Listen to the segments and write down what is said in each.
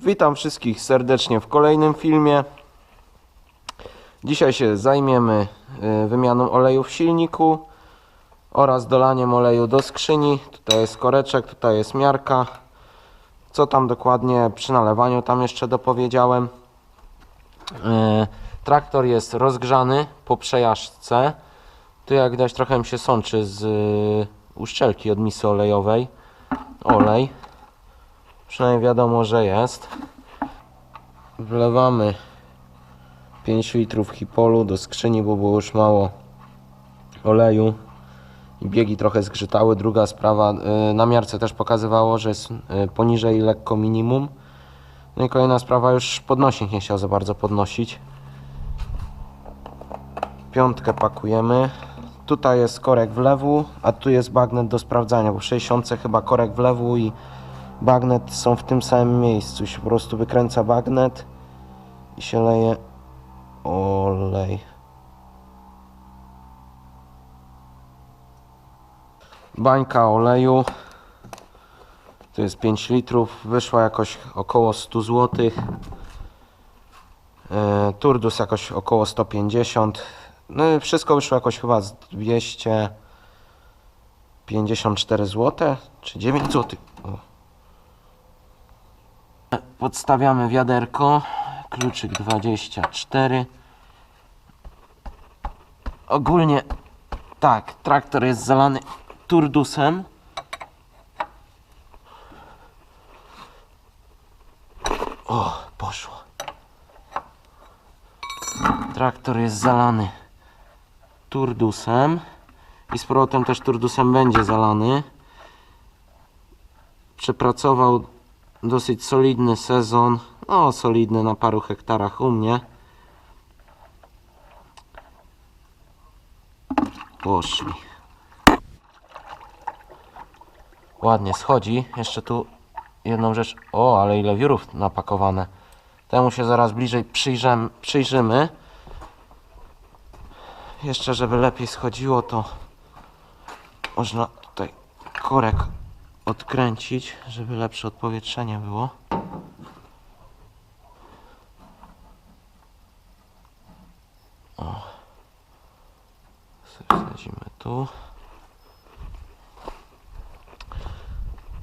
Witam wszystkich serdecznie w kolejnym filmie. Dzisiaj się zajmiemy y, wymianą oleju w silniku oraz dolaniem oleju do skrzyni. Tutaj jest koreczek, tutaj jest miarka. Co tam dokładnie przy nalewaniu tam jeszcze dopowiedziałem. Y, Traktor jest rozgrzany po przejażdżce. Tu jak widać trochę mi się sączy z y, uszczelki od misy olejowej. Olej. Przynajmniej wiadomo, że jest. Wlewamy 5 litrów hipolu do skrzyni, bo było już mało oleju i biegi trochę zgrzytały. Druga sprawa, y, na miarce też pokazywało, że jest y, poniżej lekko minimum. No i kolejna sprawa, już podnośnik nie chciał za bardzo podnosić. Piątkę pakujemy. Tutaj jest korek wlewu, a tu jest bagnet do sprawdzania, bo w 60 chyba korek wlewu i bagnet są w tym samym miejscu. Się po prostu wykręca bagnet i się leje olej. Bańka oleju. To jest 5 litrów. Wyszła jakoś około 100 zł. E, Turdus jakoś około 150. No i wszystko wyszło jakoś chyba z 254 zł czy 9 zł. O. Podstawiamy wiaderko. Kluczyk 24. Ogólnie tak, traktor jest zalany turdusem. O, poszło. Traktor jest zalany turdusem i z powrotem też turdusem będzie zalany. Przepracował dosyć solidny sezon, no solidny na paru hektarach u mnie. Poszli. Ładnie schodzi. Jeszcze tu jedną rzecz. O, ale ile wiórów napakowane. Temu się zaraz bliżej przyjrzem, przyjrzymy. Jeszcze, żeby lepiej schodziło, to można tutaj korek odkręcić, żeby lepsze odpowietrzenie było. O. Wsadzimy tu.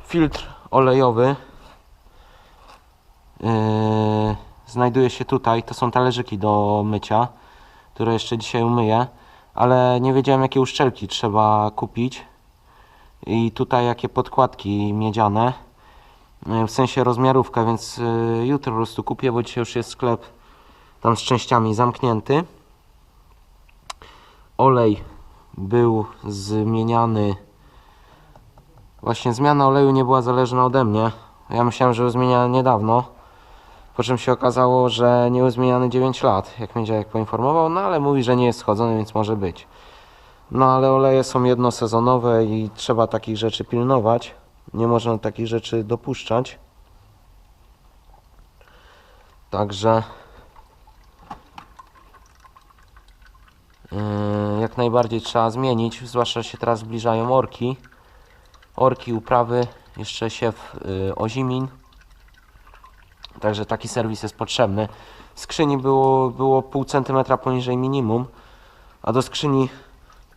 Filtr olejowy yy, znajduje się tutaj. To są talerzyki do mycia, które jeszcze dzisiaj umyję, ale nie wiedziałem jakie uszczelki trzeba kupić i tutaj jakie podkładki miedziane yy, w sensie rozmiarówka, więc yy, jutro po prostu kupię, bo dzisiaj już jest sklep tam z częściami zamknięty. Olej był zmieniany. Właśnie zmiana oleju nie była zależna ode mnie. Ja myślałem, że był zmieniany niedawno. Po czym się okazało, że nie był zmieniany 9 lat, jak mnie dziadek poinformował, no ale mówi, że nie jest schodzony, więc może być. No ale oleje są jednosezonowe i trzeba takich rzeczy pilnować. Nie można takich rzeczy dopuszczać. Także Yy, jak najbardziej trzeba zmienić, zwłaszcza się teraz zbliżają orki. Orki, uprawy, jeszcze siew yy, ozimin. Także taki serwis jest potrzebny. W skrzyni było, było pół centymetra poniżej minimum, a do skrzyni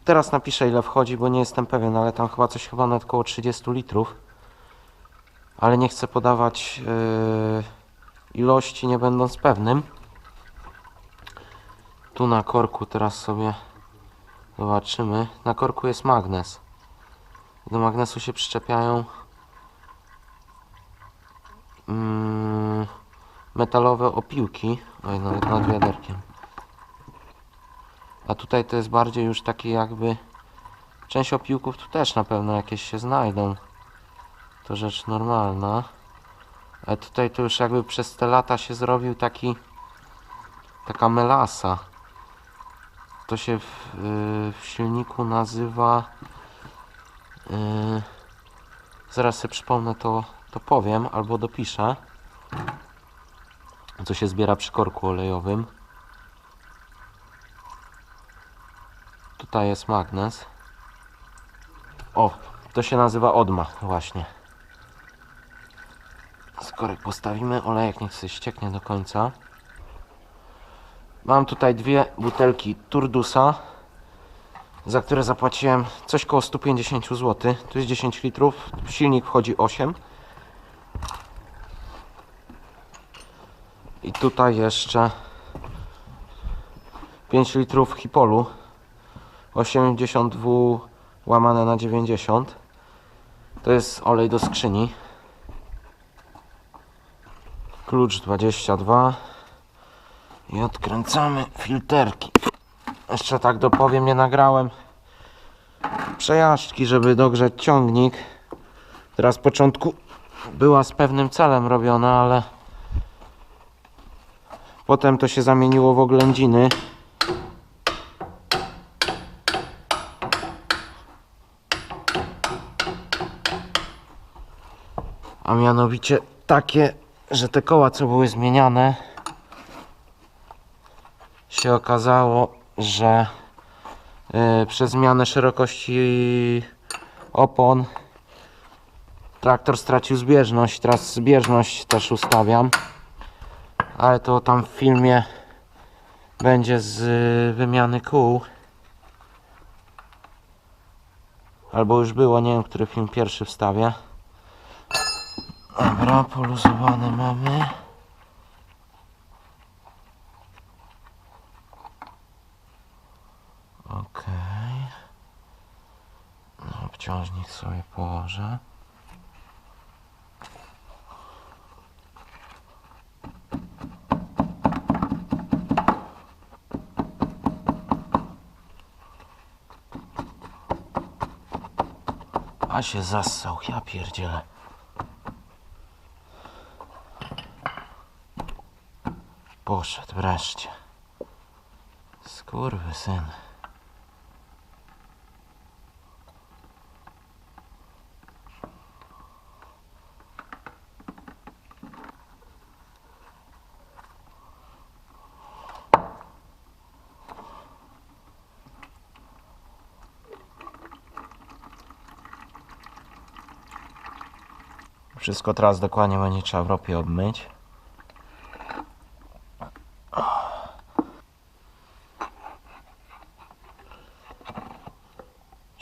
teraz napiszę ile wchodzi, bo nie jestem pewien, ale tam chyba coś chyba nawet około 30 litrów. Ale nie chcę podawać yy, ilości, nie będąc pewnym. Tu na korku teraz sobie zobaczymy. Na korku jest magnes. Do magnesu się przyczepiają mm, metalowe opiłki. Oj, nawet nad wiaderkiem. A tutaj to jest bardziej już taki jakby... Część opiłków tu też na pewno jakieś się znajdą. To rzecz normalna. Ale tutaj to już jakby przez te lata się zrobił taki... Taka melasa. To się w, yy, w silniku nazywa. Yy, zaraz sobie przypomnę to, to powiem albo dopiszę. Co się zbiera przy korku olejowym. Tutaj jest magnes. O, to się nazywa odma, właśnie. Korek postawimy, olejek niech sobie ścieknie do końca. Mam tutaj dwie butelki Turdusa, za które zapłaciłem coś koło 150 zł. Tu jest 10 litrów, w silnik wchodzi 8. I tutaj jeszcze 5 litrów Hipolu 82 łamane na 90. To jest olej do skrzyni. Klucz 22 i odkręcamy filterki. Jeszcze tak dopowiem, nie nagrałem przejażdżki, żeby dogrzać ciągnik. Teraz z początku była z pewnym celem robiona, ale potem to się zamieniło w oględziny. Mianowicie takie, że te koła co były zmieniane się okazało, że yy, przez zmianę szerokości opon traktor stracił zbieżność. Teraz zbieżność też ustawiam. Ale to tam w filmie będzie z y, wymiany kół. Albo już było, nie wiem, który film pierwszy wstawię. Dobra, poluzowane mamy. Okej. No, obciążnik sobie położę. A się zassał, ja pierdzielę. Poszedł wreszcie. Skurwy syn. Wszystko teraz dokładnie będzie trzeba w ropie obmyć.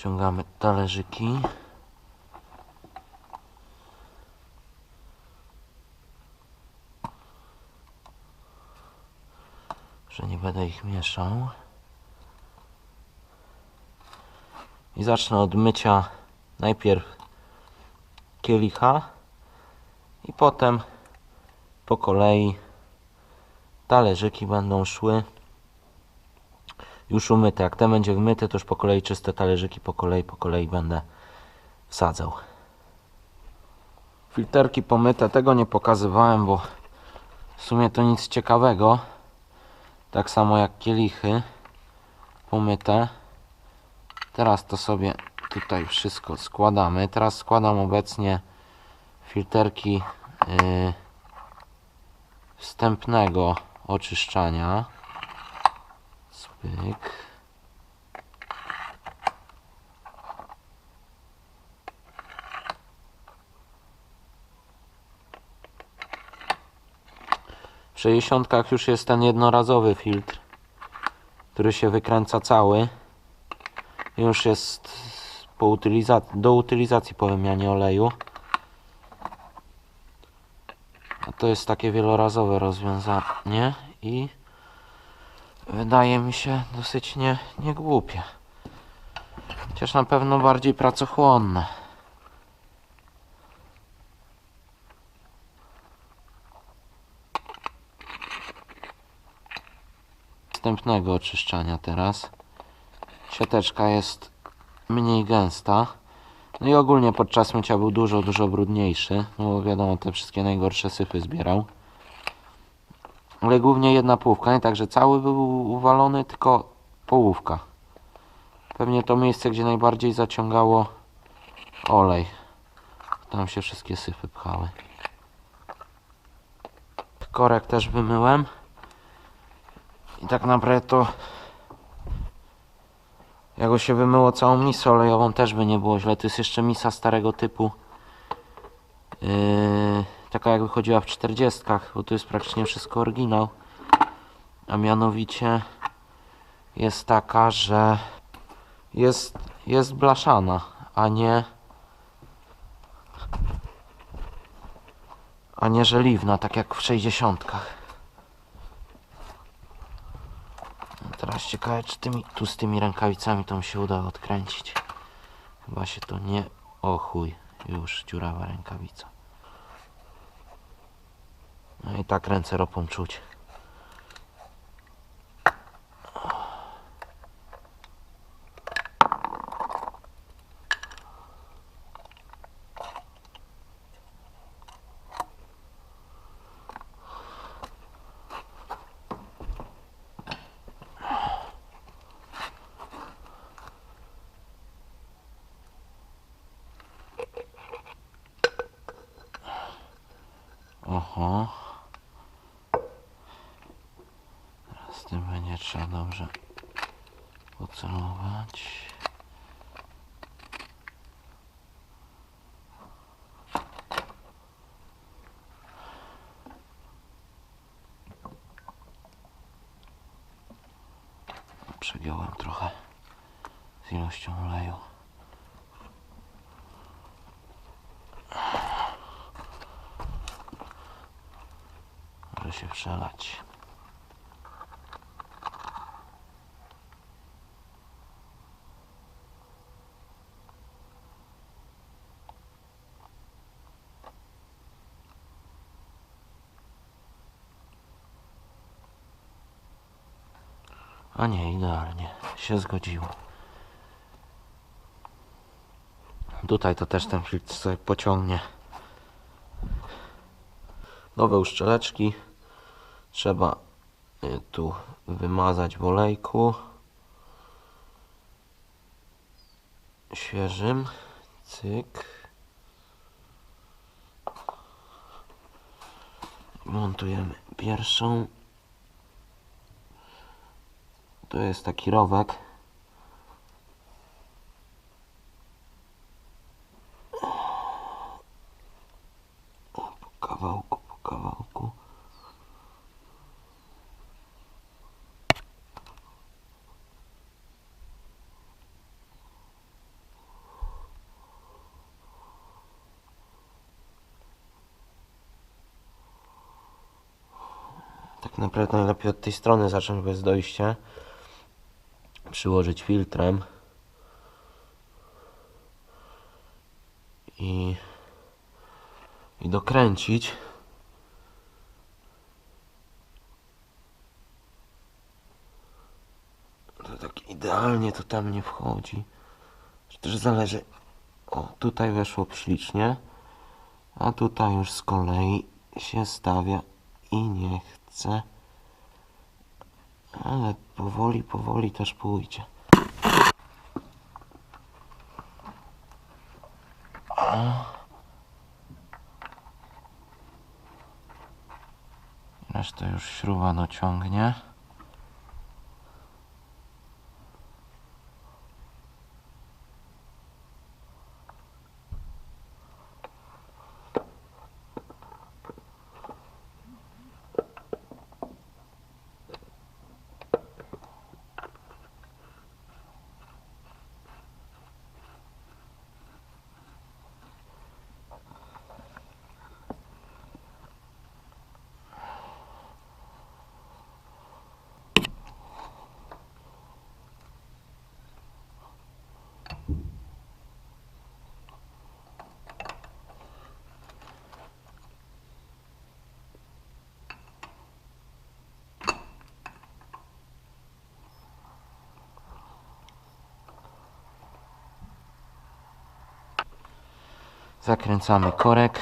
Ciągamy talerzyki. Że nie będę ich mieszał. I zacznę od mycia najpierw kielicha i potem po kolei talerzyki będą szły już umyte. Jak ten będzie wmyty, to już po kolei czyste talerzyki, po kolei, po kolei będę wsadzał. Filterki pomyte, tego nie pokazywałem, bo w sumie to nic ciekawego. Tak samo jak kielichy pomyte. Teraz to sobie tutaj wszystko składamy. Teraz składam obecnie filterki yy, wstępnego oczyszczania. Spyk. W 60 już jest ten jednorazowy filtr, który się wykręca cały. Już jest po utylizacji, do utylizacji po wymianie oleju. A to jest takie wielorazowe rozwiązanie i wydaje mi się dosyć nie, nie głupie. Chociaż na pewno bardziej pracochłonne. Wstępnego oczyszczania teraz. Siateczka jest mniej gęsta. No i ogólnie podczas mycia był dużo, dużo brudniejszy. No bo wiadomo, te wszystkie najgorsze syfy zbierał. Ale głównie jedna połówka, nie tak, że cały był uwalony, tylko połówka. Pewnie to miejsce, gdzie najbardziej zaciągało olej. Tam się wszystkie syfy pchały. Korek też wymyłem. I tak naprawdę to jak go się wymyło całą misę olejową też by nie było źle. To jest jeszcze misa starego typu. Yy, taka taka jakby chodziła w 40, bo tu jest praktycznie wszystko oryginał. A mianowicie jest taka, że jest, jest blaszana, a nie a nie żeliwna, tak jak w 60. No Teraz ciekawe, czy tymi, tu z tymi rękawicami to mi się uda odkręcić. Chyba się to nie... O chuj, już dziurawa rękawica. No i tak ręce ropą czuć. Oho. Tym będzie trzeba dobrze pocelować. Przegiąłem trochę z ilością oleju. Może się przelać. A nie, idealnie. Się zgodziło. Tutaj to też ten filtr sobie pociągnie. Nowe uszczeleczki. Trzeba y, tu wymazać w olejku. Świeżym. Cyk. Montujemy pierwszą. To jest taki rowek. Po kawałku, po kawałku. Tak naprawdę najlepiej od tej strony zacząć, bo jest dojście. Przyłożyć filtrem. I, i dokręcić. To tak idealnie to tam nie wchodzi. Że Też zależy. O, tutaj weszło ślicznie. A tutaj już z kolei się stawia i nie chce. Ale powoli, powoli też pójdzie. Resztę już śruba dociągnie. Zakręcamy korek.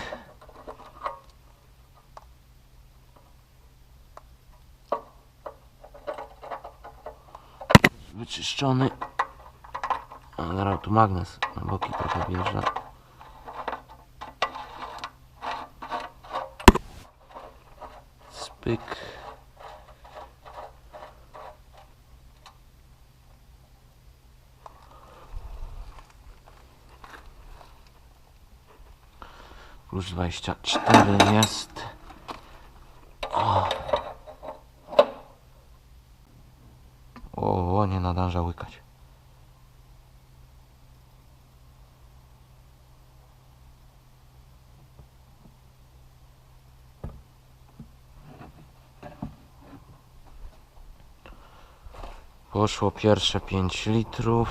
Wyczyszczony. Zaraz tu magnes na boki trochę wjeżdża. Spyk. Klucz 24 jest. O, o nie nadąża łykać. Poszło pierwsze 5 litrów.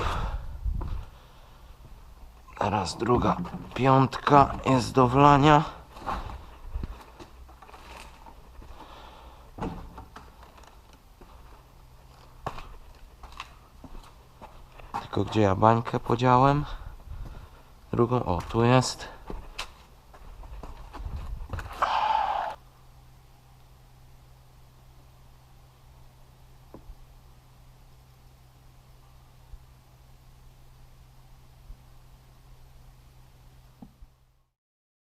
Teraz druga piątka jest do wlania. Tylko gdzie ja bańkę podziałem? Drugą, o tu jest.